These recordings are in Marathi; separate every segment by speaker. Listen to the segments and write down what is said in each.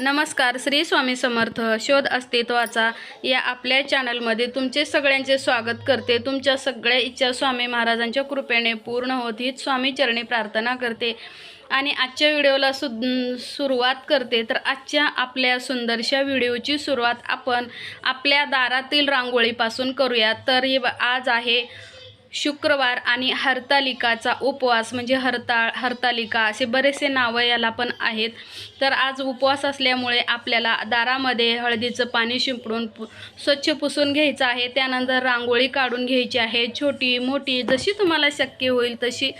Speaker 1: नमस्कार श्री स्वामी समर्थ शोध अस्तित्वाचा या आपल्या चॅनलमध्ये तुमचे सगळ्यांचे स्वागत करते. तुमच्या सगळ्या इच्छा स्वामी महाराजांच्या कृपेने पूर्ण होत हीच स्वामी चरणी प्रार्थना करते. आणि आजच्या व्हिडिओला सु सुरुवात करते. तर आजच्या आपल्या सुंदरशा व्हिडिओची सुरुवात आपण आपल्या दारातील रांगोळीपासून करूया. तर हे ब- आज आहे शुक्रवार आणि हरतालिकाचा उपवास म्हणजे हरताळ हरतालिका असे बरेचसे नावं याला पण आहेत. तर आज उपवास असल्यामुळे आपल्याला दारामध्ये हळदीचं पाणी शिंपडून पु स्वच्छ पुसून घ्यायचं आहे. त्यानंतर रांगोळी काढून घ्यायची आहे. छोटी मोठी जशी तुम्हाला शक्य होईल तशी.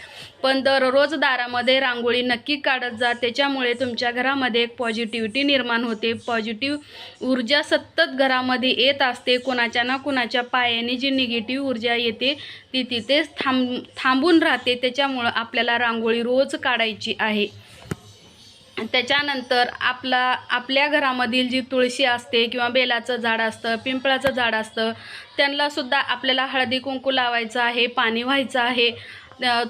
Speaker 1: पण दररोज दारामध्ये रांगोळी नक्की काढत जा. त्याच्यामुळे तुमच्या घरामध्ये एक पॉझिटिव्हिटी निर्माण होते. पॉझिटिव्ह ऊर्जा सतत घरामध्ये येत असते. कोणाच्या ना कुणाच्या पायाने जी निगेटिव्ह ऊर्जा येते ती तिथेच थांब थांबून राहते. त्याच्यामुळं आपल्याला रांगोळी रोज काढायची आहे. त्याच्यानंतर आपला आपल्या घरामधील जी तुळशी असते किंवा बेलाचं झाड असतं पिंपळाचं झाड असतं त्यांनासुद्धा आपल्याला हळदी कुंकू लावायचं आहे पाणी व्हायचं आहे.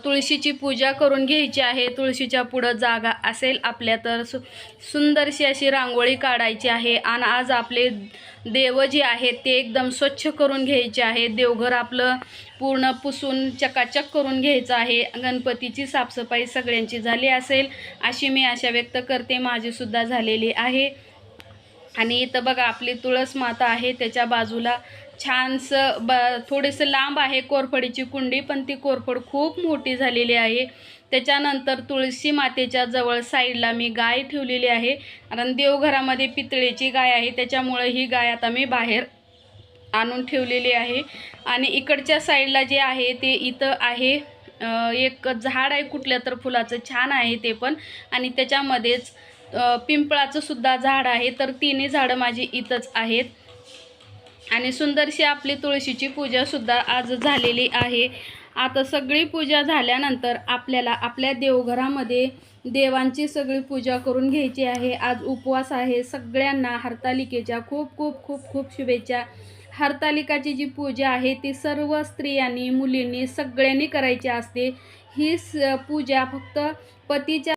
Speaker 1: तुळशीची पूजा करून घ्यायची आहे. तुळशीच्या पुढं जागा असेल आपल्या तर सु सुंदरशी अशी रांगोळी काढायची आहे. आणि आज आपले देव जे आहेत ते एकदम स्वच्छ करून घ्यायचे आहे. देवघर आपलं पूर्ण पुसून चकाचक करून घ्यायचं आहे. गणपतीची साफसफाई सगळ्यांची झाली असेल अशी मी आशा व्यक्त करते. माझीसुद्धा झालेली आहे. आणि इथं बघा आपली तुळस माता आहे त्याच्या बाजूला छानसं ब थोडंसं लांब आहे कोरफडीची कुंडी पण ती कोरफड खूप मोठी झालेली आहे. त्याच्यानंतर तुळशी मातेच्या जवळ साईडला मी गाय ठेवलेली आहे. कारण देवघरामध्ये पितळेची गाय आहे त्याच्यामुळं ही गाय आता मी बाहेर आणून ठेवलेली आहे. आणि इकडच्या साईडला जे आहे ते इथं आहे एक झाड आहे कुठल्या तर फुलाचं छान आहे ते पण. आणि त्याच्यामध्येच पिंपळाचं सुद्धा झाड आहे तर तिन्ही झाडं माझी इथंच आहेत. आणि सुंदरशी आपली तुळशीची पूजासुद्धा आज झालेली आहे. आता सगळी पूजा झाल्यानंतर आपल्याला आपल्या देवघरामध्ये देवांची सगळी पूजा करून घ्यायची आहे. आज उपवास आहे. सगळ्यांना हरतालिकेच्या खूप खूप खूप खूप शुभेच्छा. हरतालिकाची जी पूजा आहे ती सर्व स्त्रियांनी मुलींनी सगळ्यांनी करायची असते. ही स पूजा फक्त पतीच्या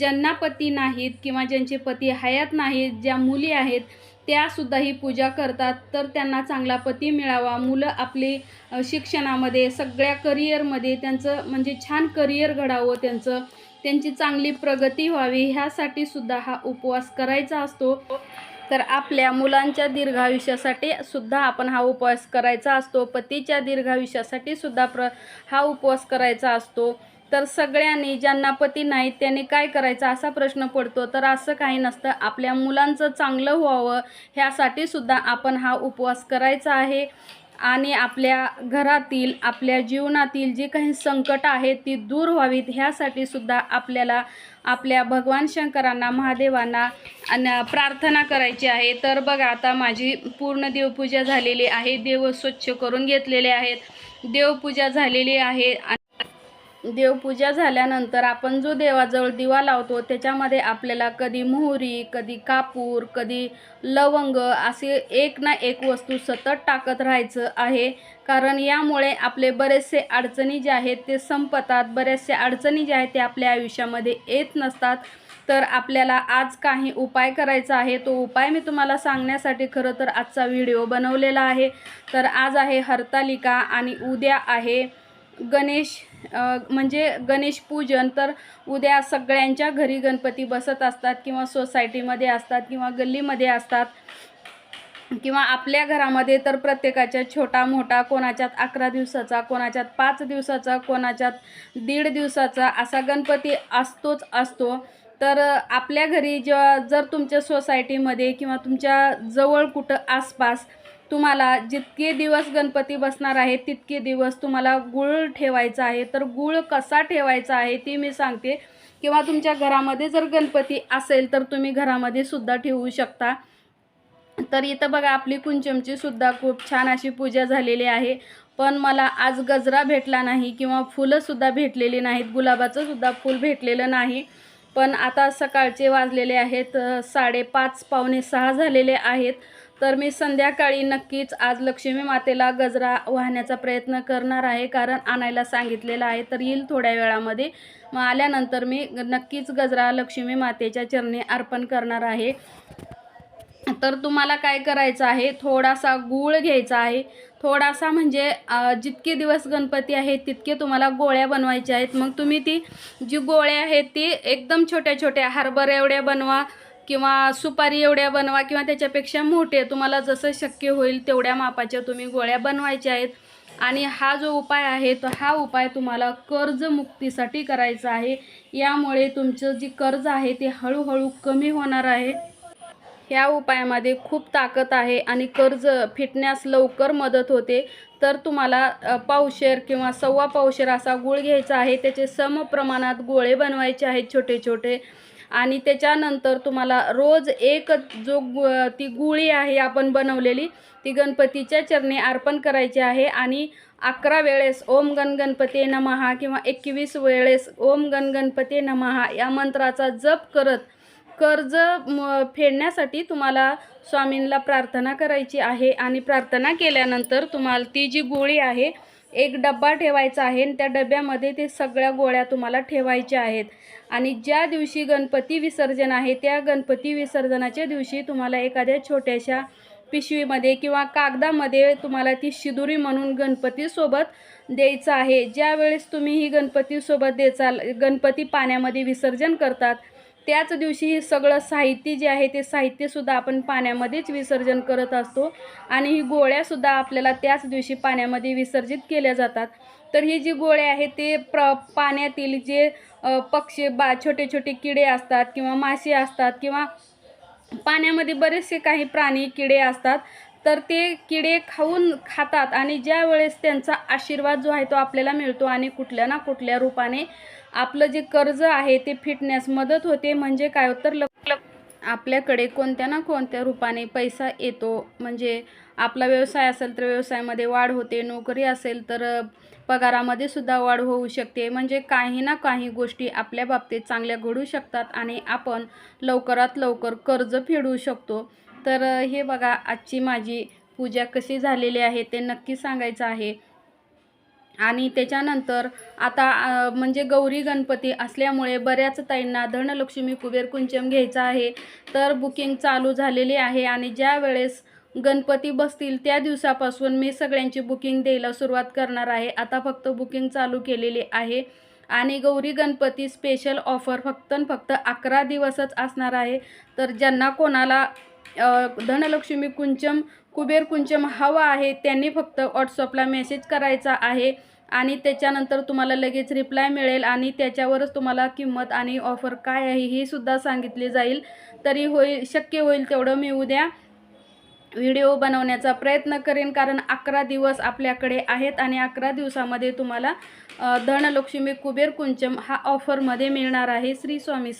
Speaker 1: ज्यांना पती नाहीत किंवा ज्यांचे पती हयात नाहीत ज्या मुली आहेत त्यासुद्धा ही पूजा करतात. तर त्यांना चांगला पती मिळावा. मुलं आपली शिक्षणामध्ये सगळ्या करिअरमध्ये त्यांचं म्हणजे छान करिअर घडावं त्यांचं. त्यांची चांगली प्रगती व्हावी ह्यासाठी सुद्धा हा उपवास करायचा असतो. तर आपल्या मुलांच्या दीर्घायुष्यासाठी सुद्धा आपण हा उपवास करायचा असतो. पतीच्या दीर्घायुष्यासाठी सुद्धा प्र हा उपवास करायचा असतो. तर सगळ्यांनी ज्यांना पती नाहीत त्याने काय करायचं असा प्रश्न पडतो. तर असं काही नसतं. आपल्या मुलांचं चांगलं व्हावं ह्यासाठी सुद्धा आपण हा उपवास करायचा आहे. आणि आपल्या घरातील आपल्या जीवनातील जी काही संकट आहेत ती दूर व्हावीत ह्यासाठी सुद्धा आपल्याला आपल्या भगवान शंकरांना महादेवांना आणि प्रार्थना करायची आहे. तर बघा आता माझी पूर्ण देवपूजा झालेली आहे. देव स्वच्छ करून घेतलेले आहेत. देवपूजा झालेली आहे. देवपूजा झाल्यानंतर आपण जो देवाजवळ दिवा लावतो त्याच्यामध्ये आपल्याला कधी मोहरी कधी कापूर कधी लवंग असे एक ना एक वस्तू सतत टाकत राहायचं आहे. कारण यामुळे आपले बरेचसे अडचणी जे आहेत ते संपतात. बरेचसे अडचणी ज्या आहेत ते आपल्या आयुष्यामध्ये येत नसतात. तर आपल्याला आज काही उपाय करायचा आहे. तो उपाय मी तुम्हाला सांगण्यासाठी खरं तर आजचा व्हिडिओ बनवलेला आहे. तर आज आहे हरतालिका आणि उद्या आहे गणेश म्हणजे गणेश पूजन तर उद्या सगळ्यांच्या घरी गणपती बसत असतात किंवा सोसायटीमध्ये असतात किंवा गल्लीमध्ये असतात किंवा आपल्या घरामध्ये तर प्रत्येकाच्या छोटा मोठा कोणाच्यात अकरा दिवसाचा कोणाच्यात पाच दिवसाचा कोणाच्यात दीड दिवसाचा असा गणपती असतोच असतो. तर आपल्या घरी जेव्हा जर तुमच्या सोसायटीमध्ये किंवा तुमच्या जवळ कुठं आसपास तुम्हाला जितके दिवस गणपती बसणार आहे तितके दिवस तुम्हाला गुळ ठेवायचा आहे. तर गुळ कसा ठेवायचा आहे ती मी सांगते. किंवा तुमच्या घरामध्ये जर गणपती असेल तर तुम्ही घरामध्ये सुद्धा ठेवू शकता. तर इथं बघा आपली कुंचमची सुद्धा खूप छान अशी पूजा झालेली आहे. पण मला आज गजरा भेटला नाही किंवा फुलंसुद्धा भेटलेली नाहीत. गुलाबाचं सुद्धा फूल भेटलेलं नाही. पण आता सकाळचे वाजलेले आहेत साडेपाच पावणे सहा झालेले आहेत. तर मी संध्याकाळी नक्कीच आज लक्ष्मी मातेला गजरा वाहण्याचा प्रयत्न करणार आहे कारण आणायला सांगितलेलं आहे. तर येईल थोड्या वेळामध्ये. मग आल्यानंतर मी नक्कीच गजरा लक्ष्मी मातेच्या चरणी अर्पण करणार आहे. तर तुम्हाला काय करायचं आहे? थोडासा गूळ घ्यायचा आहे. थोडासा म्हणजे जितके दिवस गणपती आहेत तितके तुम्हाला गोळ्या बनवायच्या आहेत. मग तुम्ही ती जी गोळ्या आहेत ती एकदम छोट्या छोट्या हरभरा एवढ्या बनवा. किंवा सुपारी एवढ्या बनवा किंवा त्याच्यापेक्षा मोठे तुम्हाला जसं शक्य होईल तेवढ्या मापाच्या तुम्ही गोळ्या बनवायच्या आहेत. आणि हा जो उपाय आहे तो हा उपाय तुम्हाला कर्जमुक्तीसाठी करायचा आहे. यामुळे तुमचं जी कर्ज आहे ते हळूहळू कमी होणार आहे. ह्या उपायामध्ये खूप ताकद आहे आणि कर्ज फिटण्यास लवकर मदत होते. तर तुम्हाला पावशेर किंवा सव्वा पावशेर असा गुळ घ्यायचा आहे. त्याचे सम प्रमाणात गोळे बनवायचे आहेत छोटे छोटे आणि त्याच्यानंतर तुम्हाला रोज एक जो गु ती गुळी आहे आपण बनवलेली ती गणपतीच्या चरणी अर्पण करायची आहे. आणि अकरा वेळेस ओम गण गणपती नमहा किंवा एकवीस वेळेस ओम गण गणपती नमहा या मंत्राचा जप करत कर्ज म फेडण्यासाठी तुम्हाला स्वामींना प्रार्थना करायची आहे. आणि प्रार्थना केल्यानंतर तुम्हाला ती जी गोळी आहे एक डब्बा ठेवायचा आहे आणि त्या डब्यामध्ये ते सगळ्या गोळ्या तुम्हाला ठेवायच्या आहेत. आणि ज्या दिवशी गणपती विसर्जन आहे त्या गणपती विसर्जनाच्या दिवशी तुम्हाला एखाद्या छोट्याशा पिशवीमध्ये किंवा कागदामध्ये तुम्हाला ती शिदुरी म्हणून गणपतीसोबत द्यायचं आहे. ज्यावेळेस तुम्ही ही गणपतीसोबत द्याचाल गणपती पाण्यामध्ये विसर्जन करतात त्याच दिवशी हे सगळं साहित्य जे आहे ते साहित्यसुद्धा आपण पाण्यामध्येच विसर्जन करत असतो. आणि ही गोळ्यासुद्धा आपल्याला त्याच दिवशी पाण्यामध्ये विसर्जित केल्या जातात. तर ही जी गोळ्या आहेत ते प्र पाण्यातील जे पक्षी बा छोटे छोटे किडे असतात किंवा मासे असतात किंवा पाण्यामध्ये बरेचसे काही प्राणी किडे असतात. तर ते किडे खाऊन खातात आणि ज्या वेळेस त्यांचा आशीर्वाद जो आहे तो आपल्याला मिळतो आणि कुठल्या ना कुठल्या रूपाने आपलं जे कर्ज आहे ते फिटण्यास मदत होते म्हणजे काय? तर लप आपल्याकडे कोणत्या ना कोणत्या रूपाने पैसा येतो. म्हणजे आपला व्यवसाय असेल तर व्यवसायामध्ये वाढ होते नोकरी असेल तर पगारामध्ये सुद्धा वाढ होऊ शकते. म्हणजे काही ना काही गोष्टी आपल्या बाबतीत चांगल्या घडू शकतात आणि आपण लवकरात लवकर कर्ज फेडू शकतो. तर हे बघा आजची माझी पूजा कशी झालेली आहे ते नक्की सांगायचं आहे. आणि त्याच्यानंतर आता म्हणजे गौरी गणपती असल्यामुळे बऱ्याच ताईंना धनलक्ष्मी कुबेर कुंचम घ्यायचा आहे. तर बुकिंग चालू झालेली आहे आणि ज्या वेळेस गणपती बसतील त्या दिवसापासून मी सगळ्यांची बुकिंग द्यायला सुरुवात करणार आहे. आता फक्त बुकिंग चालू केलेली आहे आणि गौरी गणपती स्पेशल ऑफर फक्त फक्त अकरा दिवसच असणार आहे. तर ज्यांना कोणाला धनलक्ष्मी कुंचम कुबेर कुंचम हवा आहे त्यांनी फक्त व्हॉट्सअपला मेसेज करायचा आहे आणि त्याच्यानंतर तुम्हाला लगेच रिप्लाय मिळेल आणि त्याच्यावरच तुम्हाला किंमत आणि ऑफर काय आहे हे सुद्धा सांगितली जाईल. तरी होईल शक्य होईल तेवढं मी उद्या व्हिडिओ बनवण्याचा प्रयत्न करेन कारण अकरा दिवस आपल्याकडे आहेत आणि अकरा दिवसामध्ये तुम्हाला धनलक्ष्मी कुबेर कुंचम हा ऑफरमध्ये मिळणार आहे. श्री स्वामी